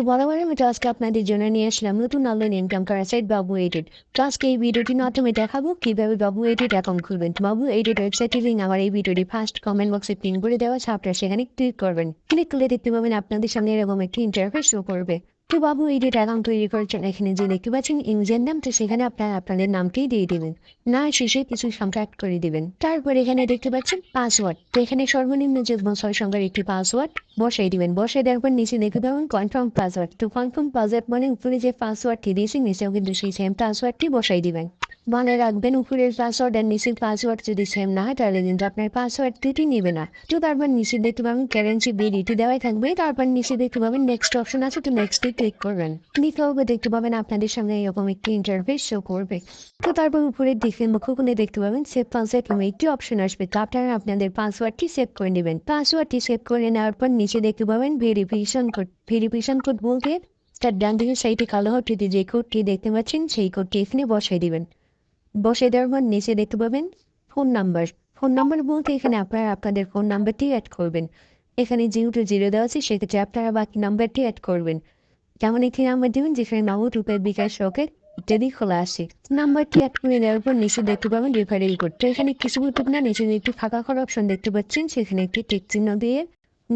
তো বরাবরের মতো আজকে আপনাদের জন্য নিয়ে আসলাম। নতুন অনলাইন ইনকাম করার সাইট বাবু তো আজকে এই ভিডিওটির মাধ্যমে দেখাবো কীভাবে বাবু এডিট অ্যাকাউন্ট খুলবেন। বাবু এডিট ওয়েবসাইটের লিঙ্ক আমার এই ভিডিওটি ফার্স্ট কমেন্ট বক্সে পিন করে দেওয়া আছে। আপনারা সেখানে ক্লিক করবেন। ক্লিক করলে দেখতে পাবেন আপনাদের সামনে এরকম একটি ইন্টারফেস শো করবে। তো বাবু এই এডিট অ্যাকাউন্ট তৈরি করছেন এখানে যে দেখতে পাচ্ছেন, ইউজার নাম তো সেখানে আপনারা আপনাদের নামটি দিয়ে দেবেন। না শেষে কিছু সংখ্যা করে দেবেন। তারপর এখানে দেখতে পাচ্ছেন পাসওয়ার্ড তো এখানে সর্বনিম্ন যে ছয় সংখ্যার একটি পাসওয়ার্ড বসাই দিবেন। বসাই দেওয়ার পর নিচে দেখতে পাবেন কনফার্ম পাসওয়ার্ড তো কনফার্ম পাসওয়ার্ড মানে উপরে যে পাসওয়ার্ডটি দিয়েছি, নিচেও কিন্তু সেই সেম পাসওয়ার্ডটি বসাই দিবেন। মনে রাখবেন উপরের পাসওয়ার্ড আর নিচের পাসওয়ার্ড যদি সেম না হয়, তাহলে কিন্তু আপনার পাসওয়ার্ড দুটি নেবে না। তো তারপর নিচে দেখতে পাবেন কারেন্সি বিডিটি দেওয়াই থাকবে। তারপর নিচে দেখতে পাবেন নেক্সট অপশন আছে, তো নেক্সটে ক্লিক করবেন। ক্লিক করবে দেখতে পাবেন আপনাদের সামনে এরকম একটি ইন্টারফেস শো করবে। তো তারপর উপরের দিকে কোণে দেখতে পাবেন সেভ পাসওয়ার্ড এবং একটি অপশন আসবে। তো আপনারা আপনাদের পাসওয়ার্ডটি সেভ করে নেবেন। পাসওয়ার্ডটি সেভ করে নেওয়ার পর নিচে দেখতে পাবেন ভেরিফিকেশন কোড ভেরিফিকেশন কোড বলতে তার ডান দিকে সাইডে কালো হটিতে যে কোডটি দেখতে পাচ্ছেন, সেই কোডটি এখানে বসাই দিবেন। বসে দেওয়ার পর নিচে দেখতে পাবেন ফোন নাম্বার। ফোন নাম্বার বলতে এখানে আপনারা আপনাদের ফোন নাম্বারটি অ্যাড করবেন। এখানে যেহেতু জিরো দেওয়া আছে, সেক্ষেত্রে আপনারা বাকি নাম্বারটি অ্যাড করবেন। যেমন একটি নাম্বার দেবেন, যেখানে নগদ রূপের বিকাশ শখের ইত্যাদি খোলা আছে। নাম্বারটি অ্যাড করে দেওয়ার পর নিচে দেখতে পাবেন রেফারেল কোড তো এখানে কিছু না নিচে একটি ফাঁকা করা অপশন দেখতে পাচ্ছেন, সেখানে একটি টিক চিহ্ন দিয়ে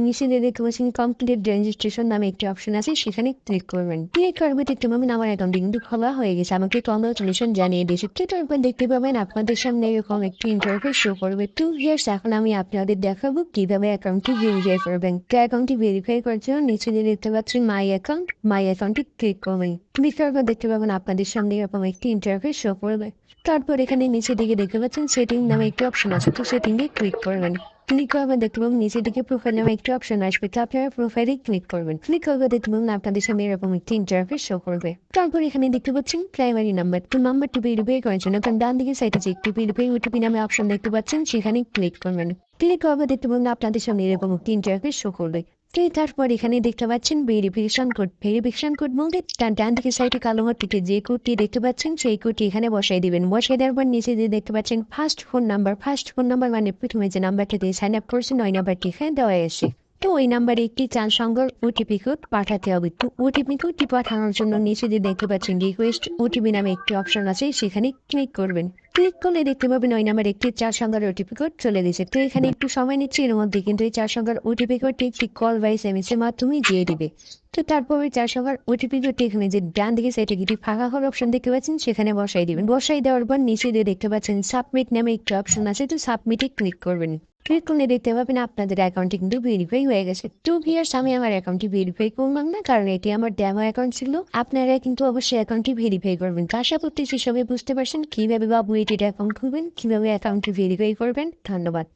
নিচে যে দেখতে পাচ্ছেন কমপ্লিট রেজিস্ট্রেশন নামে একটি অপশন আছে, সেখানে ক্লিক করবেন। ক্লিক করবে দেখতে পাবেন আমার অ্যাকাউন্টে কিন্তু খোলা হয়ে গেছে। আমাকে কংগ্রাচুলেশন জানিয়ে দিয়েছে। তো তারপর দেখতে পাবেন আপনাদের সামনে এরকম একটি ইন্টারফেস শো করবে। টু ইয়ার্স এখন আমি আপনাদের দেখাবো কীভাবে অ্যাকাউন্টটি ভেরিফাই করবেন। তো অ্যাকাউন্টটি ভেরিফাই করার জন্য নিচে যে দেখতে পাচ্ছেন মাই অ্যাকাউন্ট মাই অ্যাকাউন্টে ক্লিক করবেন। ক্লিক করার দেখতে পাবেন আপনাদের সামনে এরকম একটি ইন্টারফেস শো করবে। তারপর এখানে নিচের দিকে দেখতে পাচ্ছেন সেটিং নামে একটি অপশন আছে। তো সেটিংয়ে ক্লিক করবেন। ক্লিক করবেন দেখতে পাবেন নিচের দিকে প্রোফাইল নামে একটি অপশন আসবে। তো আপনারা প্রোফাইলে ক্লিক করবেন। ক্লিক করবে দেখতে পাবেন আপনাদের সামনে এরকম একটি ইন্টারফেস শো করবে। তারপর এখানে দেখতে পাচ্ছেন প্রাইমারি নাম্বার তো নাম্বারটি ভেরিফাই করার জন্য কারণ ডান দিকে সাইডে যে একটি ভেরিফাই ওটিপি নামে অপশন দেখতে পাচ্ছেন, সেখানে ক্লিক করবেন। ক্লিক করবে দেখতে পাবেন আপনাদের সামনে এরকম একটি ইন্টারফেস শো করবে। তো তারপর এখানে দেখতে পাচ্ছেন ভেরিফিকেশন কোড। ভেরিফিকেশন কোড বলতে ডান দিকে সাইডে কালো ঘরটিতে যে কোডটি দেখতে পাচ্ছেন সেই কোডটি এখানে বসাই দিবেন। বসাই দেওয়ার পর নিচে যে দেখতে পাচ্ছেন first phone number first phone number মানে প্রথমে যে নাম্বারটা দিয়ে সাইন আপ করছেন ওই নাম্বারটি এখানে দেওয়া আছে তো ওই নাম্বারে একটি চার সংখ্যার ওটিপি কোড পাঠাতে হবে। তো ওটিপি কোডটি পাঠানোর জন্য নিচে যে দেখতে পাচ্ছেন রিকোয়েস্ট ওটিপি নামে একটি অপশন আছে, সেখানে ক্লিক করবেন। ক্লিক করলে দেখতে পাবেন ওই নাম্বার একটি চার সংখ্যার ওটিপি কোড চলে দিয়েছে তো এখানে একটু সময় নিচ্ছে, এর মধ্যে কিন্তু এই চার সংখ্যার ওটিপি কোডটি একটি কল বা এস এম এস এর মাধ্যমে দিয়ে দিবে। তো তারপর ওই চার সংখ্যার ওটিপি কোডটি এখানে যে ডান দিকে সাইডে গিয়ে ফাঁকা হওয়ার অপশন দেখতে পাচ্ছেন, সেখানে বসাই দিবেন। বসাই দেওয়ার পর নিচে দিয়ে দেখতে পাচ্ছেন সাবমিট নামে একটি অপশন আছে, তো সাবমিটে ক্লিক করবেন। ক্লিক করলে দেখতে পাবেন আপনাদের অ্যাকাউন্টটি কিন্তু ভেরিফাই হয়ে গেছে। টু ভিয়ার্স আমি আমার অ্যাকাউন্টটি ভেরিফাই করলাম না, কারণ এটি আমার ড্যামো অ্যাকাউন্ট ছিল। আপনারা কিন্তু অবশ্যই অ্যাকাউন্টটি ভেরিফাই করবেন। আশা করতেছি সবাই বুঝতে পারছেন কীভাবে বাবু এটির অ্যাকাউন্ট খুলবেন, কীভাবে অ্যাকাউন্টটি ভেরিফাই করবেন। ধন্যবাদ।